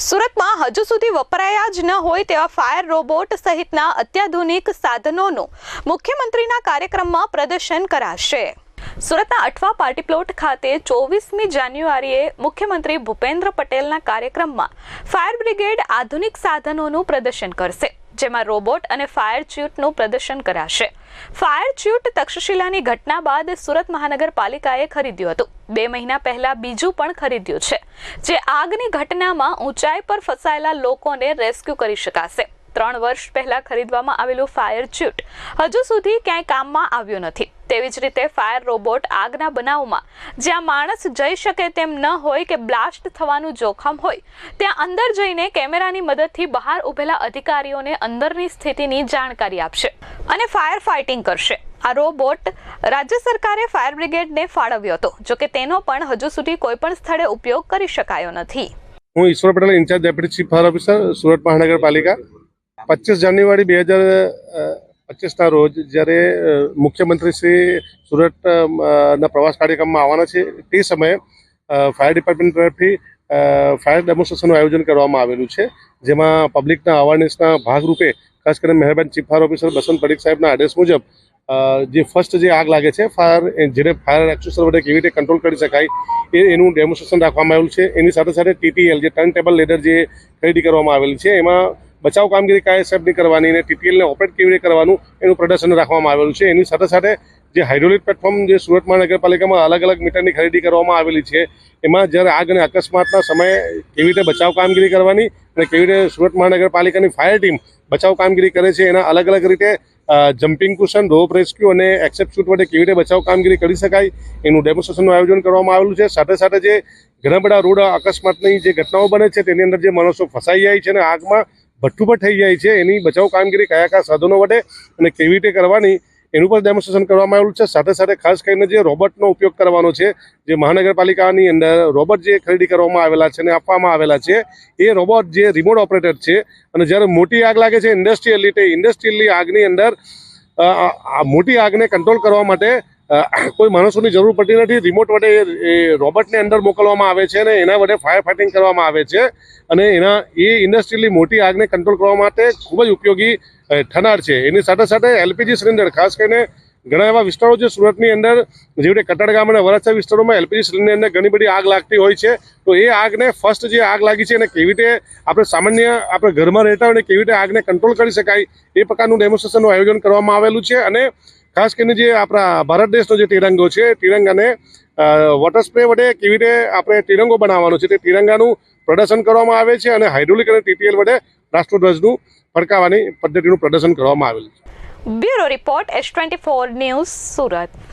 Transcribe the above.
સુરતમાં હજુ સુધી વપરાયા જ ન હોય તેવા ફાયર રોબોટ સહિતના અત્યાધુનિક સાધનોનું મુખ્યમંત્રીના કાર્યક્રમમાં પ્રદર્શન કરાશે. સુરતના અઠવા પાર્ટી પ્લોટ ખાતે ચોવીસમી જાન્યુઆરીએ મુખ્યમંત્રી ભૂપેન્દ્ર પટેલના કાર્યક્રમમાં ફાયર બ્રિગેડ આધુનિક સાધનોનું પ્રદર્શન કરશે. જેમાં રોબોટ અને ફાયર ચ્યુટનું પ્રદર્શન કરાશે. ફાયર ચ્યુટ તક્ષશિલાની ઘટના બાદ સુરત મહાનગરપાલિકાએ ખરીદ્યું હતું. બે મહિના પહેલા બીજું પણ ખરીદ્યું છે. જે આગની ઘટનામાં ઊંચાઈ પર ફસાયેલા લોકોને રેસ્ક્યુ કરી શકાશે. ત્રણ વર્ષ પહેલા ખરીદવામાં આવેલું ફાયર ચ્યુટ હજુ સુધી ક્યાંય કામમાં આવ્યું નથી. તેવી જ રીતે ફાયર રોબોટ આગના બનાવમાં, જ્યાં માણસ જઈ શકે તેમ ન હોય કે બ્લાસ્ટ થવાનું જોખમ હોય, ત્યાં અંદર જઈને કેમેરાની મદદથી બહાર ઉભેલા અધિકારીઓને અંદરની સ્થિતિની જાણકારી આપશે અને ફાયર ફાઇટિંગ કરશે. આ રોબોટ રાજ્ય સરકારે ફાયર બ્રિગેડને ફાળવ્યો હતો જોકે તેનો પણ હજુ સુધી કોઈ પણ સ્થળે ઉપયોગ કરી શકાયો નથી. હું Ishwar Patel, in-charge deputy chief fire officer, Surat મહાનગરપાલિકા. પચીસ જાન્યુઆરી બે હજાર પચીસના રોજ જ્યારે મુખ્યમંત્રી શ્રી સુરતના પ્રવાસ કાર્યક્રમમાં આવવાના છે, તે સમયે ફાયર ડિપાર્ટમેન્ટ તરફથી ફાયર ડેમોન્સ્ટ્રેશનનું આયોજન કરવામાં આવેલું છે, જેમાં પબ્લિકના અવેરનેસના ભાગરૂપે, ખાસ કરીને મહેરબાન chief fire officer Basant Padik સાહેબના આદેશ મુજબ જે ફર્સ્ટ જે આગ લાગે છે, ફાયર જેને ફાયર એક્સ્યુસર વડે કેવી રીતે કંટ્રોલ કરી શકાય, એ, એનું ડેમોન્સ્ટ્રેશન રાખવામાં આવેલું છે. એની સાથે સાથે ટીટીએલ, જે ટર્ન ટેબલ લેડર જે ખરીદી કરવામાં આવેલી છે, એમાં બચાવ કામગીરી કયા હિસાબની કરવાની અને ટીપીએલને ઓપરેટ કેવી રીતે કરવાનું એનું પ્રદર્શન રાખવામાં આવેલું છે. એની સાથે સાથે જે હાઇડ્રોલિક પ્લેટફોર્મ જે સુરત મહાનગરપાલિકામાં અલગ અલગ મીટરની ખરીદી કરવામાં આવેલી છે. એમાં જ્યારે આગ અને અકસ્માતના સમયે કેવી રીતે બચાવ કામગીરી કરવાની અને કેવી રીતે સુરત મહાનગરપાલિકાની ફાયર ટીમ બચાવ કામગીરી કરે છે એના અલગ અલગ રીતે જમ્પિંગ કુશન રોપ રેસ્ક્યુ અને એક્સેપ્ટ શૂટ વડે કેવી રીતે બચાવ કામગીરી કરી શકાય એનું ડેમોન્સ્ટ્રેશનનું આયોજન કરવામાં આવેલું છે. સાથે સાથે જે ઘણા બધા રોડ અકસ્માતની જે ઘટનાઓ બને છે તેની અંદર જે માણસો ફસાઈ જાય છે અને આગમાં ભઠ્ઠું પર થઈ જાય છે. એની બચાવ કામગીરી કયા કયા સાધનો વડે અને કેવી રીતે કરવાની એનું પણ ડેમોન્સ્ટ્રેશન કરવામાં આવેલું છે. સાથે સાથે ખાસ કરીને જે રોબોટનો ઉપયોગ કરવાનો છે, જે મહાનગરપાલિકાની અંદર રોબોટ જે ખરીદી કરવામાં આવેલા છે અને આપવામાં આવેલા છે, એ રોબોટ જે રિમોટ ઓપરેટર છે અને જ્યારે મોટી આગ લાગે છે ઇન્ડસ્ટ્રીયલી તે ઇન્ડસ્ટ્રીયલની આગની અંદર મોટી આગને કંટ્રોલ કરવા માટે કોઈ માણસોની જરૂર પડતી નથી. રિમોટ વડે એ રોબોટને અંદર મોકલવામાં આવે છે અને એના વડે ફાયર ફાઇટિંગ કરવામાં આવે છે. અને એના, એ ઇન્ડસ્ટ્રીયલી મોટી આગને કંટ્રોલ કરવા માટે ખૂબ જ ઉપયોગી થનાર છે. એની સાથે સાથે એલપીજી સિલિન્ડર ખાસ કરીને ઘણા એવા વિસ્તારો છે સુરતની અંદર જેવી રીતે અને વરાછા વિસ્તારોમાં એલપીજી સિલિન્ડરની અંદર ઘણી બધી આગ લાગતી હોય છે. તો એ આગને ફર્સ્ટ જે આગ લાગી છે એને કેવી રીતે આપણે સામાન્ય આપણે ઘરમાં રહેતા હોય કેવી રીતે આગને કંટ્રોલ કરી શકાય, એ પ્રકારનું ડેમોન્સ્ટ્રેશનનું આયોજન કરવામાં આવેલું છે. અને ખાસ કરીને જે આપણા ભારત દેશનો જે તિરંગો છે, તિરંગાને વોટર સ્પ્રે વડે કેવી રીતે આપણે તિરંગો બનાવવાનો છે તે તિરંગાનું પ્રદર્શન કરવામાં આવે છે અને હાઇડ્રોલિક અને ટીટીએલ વડે રાષ્ટ્રધ્વજનું ફરકાવવાની પદ્ધતિનું પ્રદર્શન કરવામાં આવેલું છે. Bureau report S twenty four news Surat.